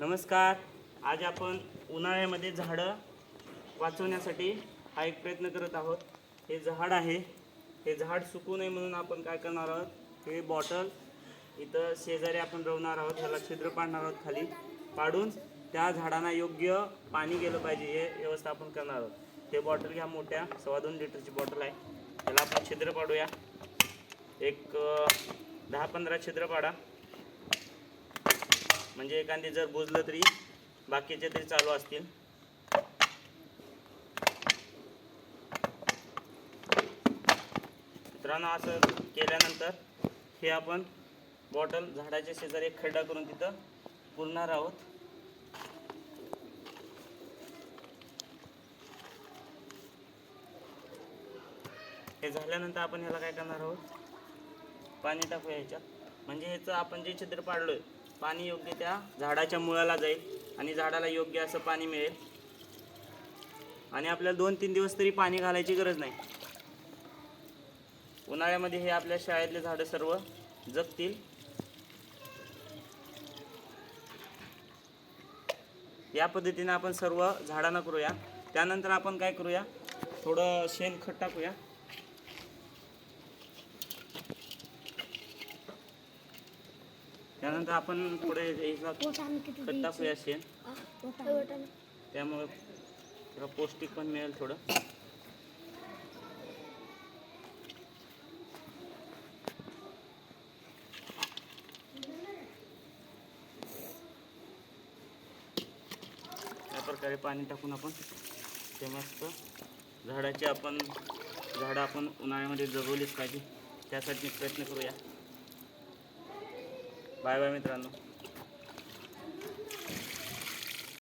नमस्कार. आज आपण उन्हाळ्यामध्ये झाडं वाचवण्यासाठी हा एक प्रयत्न करत आहोत. हे झाड आहे. हे झाड सुकू नये म्हणून आपण काय करणार आहोत? हे बॉटल इथं शेजारी आपण रवणार आहोत. ह्याला छिद्र पाडणार आहोत खाली. पाडून त्या झाडांना योग्य पाणी गेलं पाहिजे हे व्यवस्थापन करणार आहोत. हे बॉटल घ्या मोठ्या. सव्वा दोन लिटरची बॉटल आहे. त्याला आपण छिद्र पाडूया. एक दहा पंधरा छिद्र पाडा. म्हणजे एखादी जर बुजलं तरी बाकीचे तरी चालू असतील. मित्रांनो असं केल्यानंतर हे आपण बॉटल झाडाच्या शेजारी एक खड्डा करून तिथं पुरणार आहोत. हे झाल्यानंतर आपण ह्याला काय करणार आहोत? पाणी टाकूया ह्याच्यात. म्हणजे ह्याचं आपण जे छिद्र पाडलोय पाणी योग्य त्या झाडाच्या मुळाला जाईल आणि झाडाला योग्य असं पाणी मिळेल. आणि आपल्याला दोन तीन दिवस तरी पाणी घालायची गरज नाही. उन्हाळ्यामध्ये हे आपल्या शाळेतले झाडं सर्व जगतील. या पद्धतीने आपण सर्व झाडांना करूया. त्यानंतर आपण काय करूया? थोडं शेणखत टाकूया. त्यानंतर आपण थोडे याचा खत टाकूया शेण. त्यामुळे थोडं पौष्टिक पण मिळेल थोडं. या प्रकारे पाणी टाकून आपण ते मस्त झाडाची आपण झाडं आपण उन्हाळ्यामध्ये जगवलीच पाहिजे. त्यासाठी प्रयत्न करूया. Bye, bye, mi entrando.